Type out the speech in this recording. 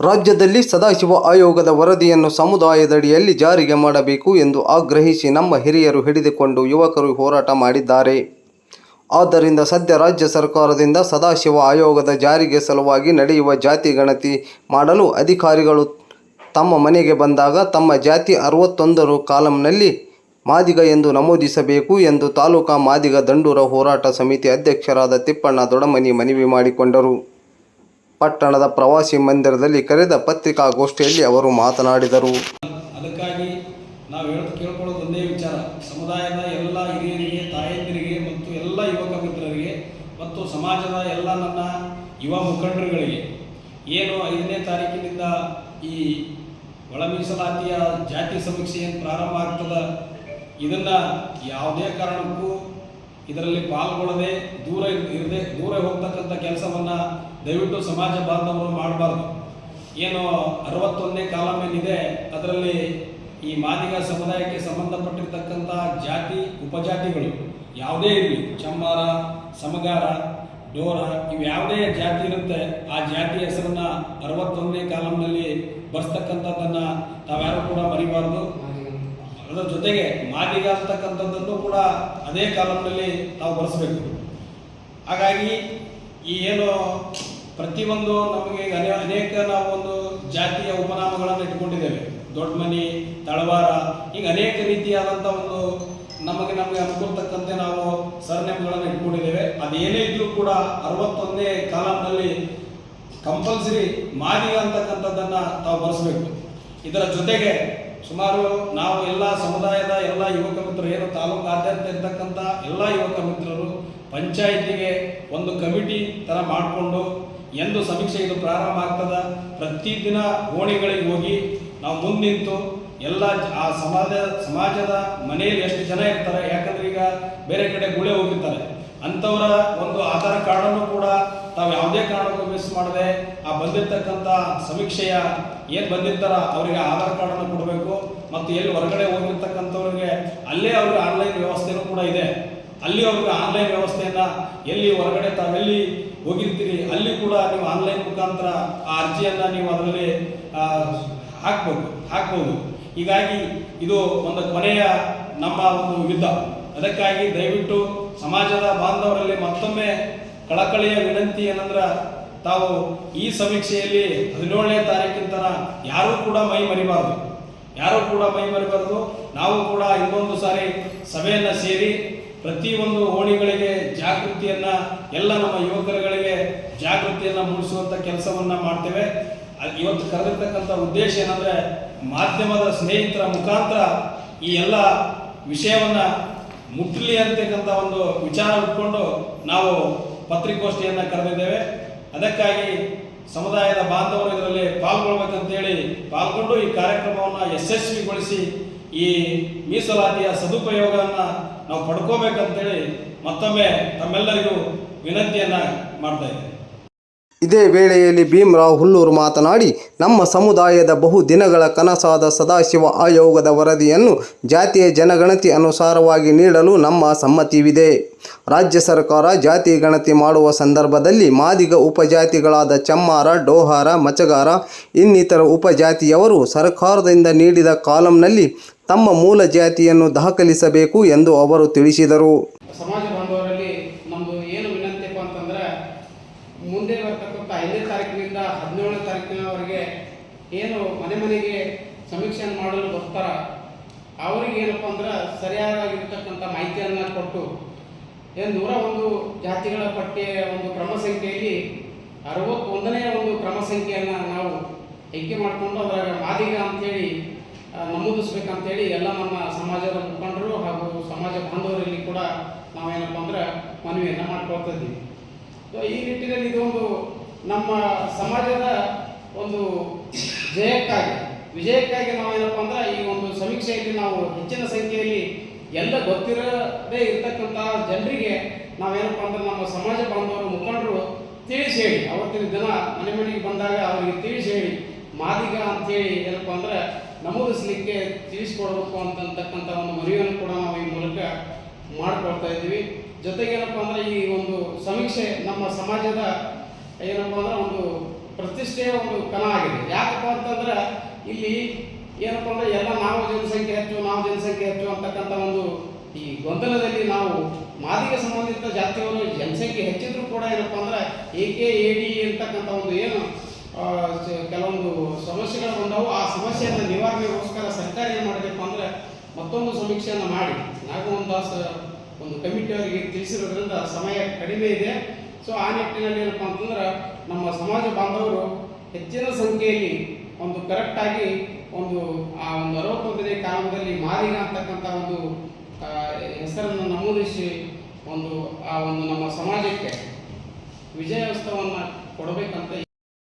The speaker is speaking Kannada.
ರಾಜ್ಯದಲ್ಲಿ ಸದಾಶಿವ ಆಯೋಗದ ವರದಿಯನ್ನು ಸಮುದಾಯದಡಿಯಲ್ಲಿ ಜಾರಿಗೆ ಮಾಡಬೇಕು ಎಂದು ಆಗ್ರಹಿಸಿ ನಮ್ಮ ಹಿರಿಯರು ಹಿಡಿದುಕೊಂಡು ಯುವಕರು ಹೋರಾಟ ಮಾಡಿದ್ದಾರೆ. ಆದ್ದರಿಂದ ಸದ್ಯ ರಾಜ್ಯ ಸರ್ಕಾರದಿಂದ ಸದಾಶಿವ ಆಯೋಗದ ಜಾರಿಗೆ ಸಲುವಾಗಿ ನಡೆಯುವ ಜಾತಿ ಗಣತಿ ಮಾಡಲು ಅಧಿಕಾರಿಗಳು ತಮ್ಮ ಮನೆಗೆ ಬಂದಾಗ ತಮ್ಮ ಜಾತಿ ಅರವತ್ತೊಂದರ ಕಾಲಂನಲ್ಲಿ ಮಾದಿಗ ಎಂದು ನಮೂದಿಸಬೇಕು ಎಂದು ತಾಲೂಕಾ ಮಾದಿಗ ದಂಡೂರ ಹೋರಾಟ ಸಮಿತಿ ಅಧ್ಯಕ್ಷರಾದ ತಿಪ್ಪಣ್ಣ ದೊಡಮನಿ ಮನವಿ ಮಾಡಿಕೊಂಡರು. ಪಟ್ಟಣದ ಪ್ರವಾಸಿ ಮಂದಿರದಲ್ಲಿ ಕರೆದ ಪತ್ರಿಕಾಗೋಷ್ಠಿಯಲ್ಲಿ ಅವರು ಮಾತನಾಡಿದರು. ಅದಕ್ಕಾಗಿ ನಾವು ಕೇಳ್ಕೊಳ್ಳೋದು ಒಂದೇ ವಿಚಾರ. ಸಮುದಾಯದ ಎಲ್ಲ ಹಿರಿಯರಿಗೆ, ತಾಯಂದಿರಿಗೆ ಮತ್ತು ಎಲ್ಲ ಯುವಕ ಮಿತ್ರರಿಗೆ ಮತ್ತು ಸಮಾಜದ ಎಲ್ಲ ನನ್ನ ಯುವ ಮುಖಂಡರುಗಳಿಗೆ ಏನು ಐದನೇ ತಾರೀಕಿನಿಂದ ಈ ಒಳ ಮೀಸಲಾತಿಯ ಜಾತಿ ಸಮೀಕ್ಷೆ ಏನು ಪ್ರಾರಂಭ ಆಗ್ತದ? ಇದನ್ನು ಯಾವುದೇ ಕಾರಣಕ್ಕೂ ಇದರಲ್ಲಿ ಪಾಲ್ಗೊಳ್ಳದೆ ದೂರ ಇರದೆ, ದೂರ ಹೋಗ್ತಕ್ಕಂಥ ಕೆಲಸವನ್ನ ದಯವಿಟ್ಟು ಸಮಾಜ ಬಾಂಧವರು ಮಾಡಬಾರ್ದು. ಏನು ಅರವತ್ತೊಂದನೇ ಕಾಲಮ್ ಏನಿದೆ, ಅದರಲ್ಲಿ ಈ ಮಾದಿಗ ಸಮುದಾಯಕ್ಕೆ ಸಂಬಂಧಪಟ್ಟಿರ್ತಕ್ಕಂಥ ಜಾತಿ, ಉಪಜಾತಿಗಳು ಯಾವುದೇ ಇರಲಿ ಚಮ್ಮಾರ ಸಮಗಾರ, ಡೋರ, ಇವು ಯಾವುದೇ ಜಾತಿ ಇರುತ್ತೆ, ಆ ಜಾತಿ ಹೆಸರನ್ನ ಅರವತ್ತೊಂದನೇ ಕಾಲಂನಲ್ಲಿ ಬರ್ಸ್ತಕ್ಕಂಥದ್ದನ್ನ ತಾವ್ಯಾರು ಕೂಡ ಮರಿಬಾರ್ದು. ಅದರ ಜೊತೆಗೆ ಮಾದಿಗ ಅಂತಕ್ಕಂಥದ್ದನ್ನು ಕೂಡ ಅದೇ ಕಾಲಂನಲ್ಲಿ ತಾವು ಬಳಸಬೇಕು ಹಾಗಾಗಿ ಈ ಏನು ಪ್ರತಿಯೊಂದು ನಮಗೆ ಅನೇ, ಅನೇಕ ನಾವು ಒಂದು ಜಾತಿಯ ಉಪನಾಮಗಳನ್ನು ಇಟ್ಕೊಂಡಿದ್ದೇವೆ. ದೊಡ್ಡ ಮನಿ ತಳವಾರ ಈಗ ಅನೇಕ ರೀತಿಯಾದಂಥ ಒಂದು ನಮಗೆ ನಮಗೆ ಅನುಕೂಲತಕ್ಕಂತೆ ನಾವು ಸರ್ನೇಮ್ಗಳನ್ನು ಇಟ್ಕೊಂಡಿದ್ದೇವೆ. ಅದೇನೇ ಇದ್ರೂ ಕೂಡ ಅರವತ್ತೊಂದೇ ಕಾಲಂನಲ್ಲಿ ಕಂಪಲ್ಸರಿ ಮಾದಿಗ ಅಂತಕ್ಕಂಥದ್ದನ್ನು ತಾವು ಬಳಸಬೇಕು ಇದರ ಜೊತೆಗೆ ಸುಮಾರು ನಾವು ಎಲ್ಲ ಸಮುದಾಯದ ಎಲ್ಲ ಯುವಕ ಮಿತ್ರರು, ಏನು ತಾಲೂಕಾದ್ಯಂತ ಇರ್ತಕ್ಕಂಥ ಎಲ್ಲ ಯುವಕ ಮಿತ್ರರು, ಪಂಚಾಯಿತಿಗೆ ಒಂದು ಕಮಿಟಿ ತರ ಮಾಡಿಕೊಂಡು ಎಂದು ಸಮೀಕ್ಷೆ ಇದು ಪ್ರಾರಂಭ ಆಗ್ತದ. ಪ್ರತಿದಿನ ಓಣಿಗಳಿಗೆ ಹೋಗಿ ನಾವು ಮುಂದೆ ನಿಂತು ಎಲ್ಲ ಆ ಸಮಾಜ, ಸಮಾಜದ ಮನೆಯಲ್ಲಿ ಎಷ್ಟು ಜನ ಇರ್ತಾರೆ, ಯಾಕಂದ್ರೆ ಈಗ ಬೇರೆ ಕಡೆ ಗುಳೆ ಹೋಗಿರ್ತಾರೆ. ಅಂಥವರ ಒಂದು ಆಧಾರ್ ಕಾರ್ಡನ್ನು ಕೂಡ ತಾವು ಯಾವುದೇ ಕಾರಣಕ್ಕೂ ಮಿಸ್ ಮಾಡದೆ ಆ ಬಂದಿರ್ತಕ್ಕಂಥ ಸಮೀಕ್ಷೆಯ ಏನು ಬಂದಿರ್ತಾರ ಅವರಿಗೆ ಆಧಾರ್ ಕಾರ್ಡನ್ನು ಕೊಡಬೇಕು. ಮತ್ತು ಎಲ್ಲಿ ಹೊರಗಡೆ ಹೋಗಿರ್ತಕ್ಕಂಥವ್ರಿಗೆ ಅಲ್ಲೇ ಅವ್ರಿಗೆ ಆನ್ಲೈನ್ ವ್ಯವಸ್ಥೆನೂ ಕೂಡ ಇದೆ. ಅಲ್ಲಿ ಅವ್ರಿಗೆ ಆನ್ಲೈನ್ ವ್ಯವಸ್ಥೆಯನ್ನ ಎಲ್ಲಿ ಹೊರಗಡೆ ತಾವೆಲ್ಲಿ ಹೋಗಿರ್ತೀರಿ. ಅಲ್ಲಿ ಕೂಡ ನೀವು ಆನ್ಲೈನ್ ಮುಖಾಂತರ ಆ ಅರ್ಜಿಯನ್ನು ನೀವು ಅದರಲ್ಲಿ ಹಾಕ್ಬೋದು ಹಾಕ್ಬೋದು. ಹೀಗಾಗಿ ಇದು ಒಂದು ಕೊನೆಯ ನಮ್ಮ ಒಂದು ಯುದ್ಧ. ಅದಕ್ಕಾಗಿ ದಯವಿಟ್ಟು ಸಮಾಜದ ಬಾಂಧವರಲ್ಲಿ ಮತ್ತೊಮ್ಮೆ ಕಳಕಳಿಯ ವಿನಂತಿ ಏನಂದ್ರೆ, ತಾವು ಈ ಸಮೀಕ್ಷೆಯಲ್ಲಿ ಹದಿನೇಳನೇ ತಾರೀಕಿನ ತನ ಯಾರೂ ಕೂಡ ಮೈ ಮರಿಬಾರ್ದು. ಯಾರೂ ಕೂಡ ಮೈ ಮರಿಬಾರ್ದು. ನಾವು ಕೂಡ ಇನ್ನೊಂದು ಸಾರಿ ಸಭೆಯನ್ನು ಸೇರಿ ಪ್ರತಿಯೊಂದು ಓಣಿಗಳಿಗೆ ಜಾಗೃತಿಯನ್ನ, ಎಲ್ಲ ನಮ್ಮ ಯುವಕರುಗಳಿಗೆ ಜಾಗೃತಿಯನ್ನ ಮೂಡಿಸುವಂತ ಕೆಲಸವನ್ನ ಮಾಡ್ತೇವೆ. ಇವತ್ತು ಕರೆದಿರ್ತಕ್ಕಂಥ ಉದ್ದೇಶ ಏನಂದ್ರೆ ಮಾಧ್ಯಮದ ಸ್ನೇಹಿತರ ಮುಖಾಂತರ ಈ ಎಲ್ಲ ವಿಷಯವನ್ನ ಮುಟ್ಲಿ ಅಂತಕ್ಕಂಥ ಒಂದು ವಿಚಾರ ಇಟ್ಕೊಂಡು ನಾವು ಪತ್ರಿಕೋಷ್ಠಿಯನ್ನು ಕರೆದಿದ್ದೇವೆ. ಅದಕ್ಕಾಗಿ ಸಮುದಾಯದ ಬಾಂಧವರು ಇದರಲ್ಲಿ ಪಾಲ್ಗೊಳ್ಬೇಕಂತೇಳಿ ಪಾಲ್ಗೊಂಡು ಈ ಕಾರ್ಯಕ್ರಮವನ್ನು ಯಶಸ್ವಿಗೊಳಿಸಿ ಈ ಮೀಸಲಾತಿಯ ಸದುಪಯೋಗವನ್ನ ನಾವು ಪಡ್ಕೋಬೇಕಂತೇಳಿ ಮತ್ತೊಮ್ಮೆ ತಮ್ಮೆಲ್ಲರಿಗೂ ವಿನಂತಿಯನ್ನ ಮಾಡ್ತಾ ಇದೇ ವೇಳೆಯಲ್ಲಿ ಭೀಮರಾವ್ ಹುಲ್ಲೂರು ಮಾತನಾಡಿ, ನಮ್ಮ ಸಮುದಾಯದ ಬಹು ದಿನಗಳ ಕನಸಾದ ಸದಾಶಿವ ಆಯೋಗದ ವರದಿಯನ್ನು ಜಾತಿಯ ಜನಗಣತಿ ಅನುಸಾರವಾಗಿ ನೀಡಲು ನಮ್ಮ ಸಮ್ಮತಿವಿದೆ. ರಾಜ್ಯ ಸರ್ಕಾರ ಜಾತಿ ಗಣತಿ ಮಾಡುವ ಸಂದರ್ಭದಲ್ಲಿ ಮಾದಿಗ ಉಪಜಾತಿಗಳಾದ ಚಮ್ಮಾರ, ಡೋಹಾರ, ಮಚಗಾರ, ಇನ್ನಿತರ ಉಪಜಾತಿಯವರು ಸರ್ಕಾರದಿಂದ ನೀಡಿದ ಕಾಲಂನಲ್ಲಿ ತಮ್ಮ ಮೂಲ ಜಾತಿಯನ್ನು ದಾಖಲಿಸಬೇಕು ಎಂದು ಅವರು ತಿಳಿಸಿದರು. ಸಮಾಜ ಬಾಂಧವರಲ್ಲಿ ನಮ್ಮದು ಏನು ವಿನಂತಿಯಪ್ಪ ಅಂತಂದ್ರೆ ಮುಂದೆ ಬರ್ತಕ್ಕಂಥ ಐದನೇ ತಾರೀಕಿನಿಂದ ಹದಿನೇಳನೇ ತಾರೀಕಿನವರೆಗೆ ಏನು ಮನೆ ಮನೆಗೆ ಸಮೀಕ್ಷೆಯನ್ನು ಮಾಡಲು ಬರ್ತಾರ ಅವರಿಗೆ ಏನಪ್ಪ ಅಂದ್ರೆ ಸರಿಯಾಗಿರ್ತಕ್ಕಂಥ ಮಾಹಿತಿಯನ್ನು ಕೊಟ್ಟು ಏನು ನೂರ ಒಂದು ಜಾತಿಗಳ ಪಟ್ಟಿಯ ಒಂದು ಕ್ರಮ ಸಂಖ್ಯೆಯಲ್ಲಿ ಅರವತ್ತೊಂದನೇ ಒಂದು ಕ್ರಮ ಸಂಖ್ಯೆಯನ್ನು ನಾವು ಆಯ್ಕೆ ಮಾಡಿಕೊಂಡು ಅದರ ಮಾದಿಗ ಅಂತೇಳಿ ಆ, ನಮೂದಿಸ್ಬೇಕಂತೇಳಿ ಎಲ್ಲ ನಮ್ಮ ಸಮಾಜದ ಮುಖಂಡರು ಹಾಗೂ ಸಮಾಜ ಬಾಂಧವರಲ್ಲಿ ಕೂಡ ನಾವೇನಪ್ಪ ಅಂದ್ರೆ ಮನವಿಯನ್ನು ಮಾಡ್ಕೊಳ್ತಾ ಇದ್ದೀವಿ. ಈ ನಿಟ್ಟಿನಲ್ಲಿ ಇದೊಂದು ನಮ್ಮ ಸಮಾಜದ ಒಂದು ಜಯಕ್ಕಾಗಿ, ವಿಜಯಕ್ಕಾಗಿ ನಾವೇನಪ್ಪ ಅಂದ್ರೆ ಈ ಒಂದು ಸಮೀಕ್ಷೆಯಲ್ಲಿ ನಾವು ಹೆಚ್ಚಿನ ಸಂಖ್ಯೆಯಲ್ಲಿ ಎಲ್ಲ ಗೊತ್ತಿರದೇ ಇರತಕ್ಕಂಥ ಜನರಿಗೆ ನಾವೇನಪ್ಪ ಅಂದ್ರೆ ನಮ್ಮ ಸಮಾಜ ಬಾಂಧವರು ಮುಖಂಡರು ತಿಳಿಸಿ ಹೇಳಿ ಅವತ್ತಿನ ದಿನ ಮನೆ ಮನೆಗೆ ಬಂದಾಗ ಅವರಿಗೆ ತಿಳಿಸಿ ಹೇಳಿ ಮಾದಿಗ ಅಂತೇಳಿ ಏನಪ್ಪ ಅಂದ್ರೆ ನಮೂದಿಸ್ಲಿಕ್ಕೆ ತಿಳಿಸ್ಕೊಡ್ಬೇಕು ಅಂತಕ್ಕಂಥ ಒಂದು ಮನವಿಯನ್ನು ಕೂಡ ನಾವು ಈ ಮೂಲಕ ಮಾಡ್ಕೊಳ್ತಾ ಇದ್ದೀವಿ. ಜೊತೆಗೇನಪ್ಪ ಅಂದರೆ ಈ ಒಂದು ಸಮೀಕ್ಷೆ ನಮ್ಮ ಸಮಾಜದ ಏನಪ್ಪ ಅಂದ್ರೆ ಒಂದು ಪ್ರತಿಷ್ಠೆಯ ಒಂದು ಕಲ ಆಗಿದೆ. ಯಾಕಪ್ಪ ಅಂತಂದ್ರೆ ಇಲ್ಲಿ ಏನಪ್ಪ ಅಂದ್ರೆ ಎಲ್ಲ ನಾವು ಜನಸಂಖ್ಯೆ ಹೆಚ್ಚು, ನಾವು ಜನಸಂಖ್ಯೆ ಹೆಚ್ಚು ಅಂತಕ್ಕಂಥ ಒಂದು ಈ ಗೊಂದಲದಲ್ಲಿ ನಾವು ಮಾದಿಗ ಸಂಬಂಧಿತ ಜಾತಿಯವರು ಜನಸಂಖ್ಯೆ ಹೆಚ್ಚಿದ್ರು ಕೂಡ ಏನಪ್ಪ ಅಂದ್ರೆ ಎ ಕೆ ಎ ಡಿ ಅಂತಕ್ಕಂಥ ಒಂದು ಏನು ಕೆಲವೊಂದು ಸಮಸ್ಯೆಗಳು ಬಂದವು. ಆ ಸಮಸ್ಯೆಯನ್ನು ನಿವಾರಣೆಗೋಸ್ಕರ ಸರ್ಕಾರ ಏನು ಮಾಡಬೇಕು ಅಂದ್ರೆ ಮತ್ತೊಂದು ಸಮೀಕ್ಷೆಯನ್ನು ಮಾಡಿ. ನಾಗಮೋಹನ್ ಒಂದು ಕಮಿಟಿ ಅವರಿಗೆ ತಿಳಿಸಿರೋದ್ರಿಂದ ಸಮಯ ಕಡಿಮೆ ಇದೆ. ಸೊ, ಆ ನಿಟ್ಟಿನಲ್ಲಿ ಏನಪ್ಪ ಅಂತಂದ್ರೆ ನಮ್ಮ ಸಮಾಜ ಬಾಂಧವರು ಹೆಚ್ಚಿನ ಸಂಖ್ಯೆಯಲ್ಲಿ ಒಂದು ಕರೆಕ್ಟಾಗಿ ಒಂದು, ಆ, ಒಂದು ಅರವತ್ತೊಂದನೇ ಕಾಲದಲ್ಲಿ ಮಾದಿಗ ಅಂತಕ್ಕಂಥ ಒಂದು ಹೆಸರನ್ನು ನಮೂದಿಸಿ ಒಂದು, ಆ, ಒಂದು ನಮ್ಮ ಸಮಾಜಕ್ಕೆ ವಿಜಯೋತ್ಸವವನ್ನು ಕೊಡಬೇಕಂತ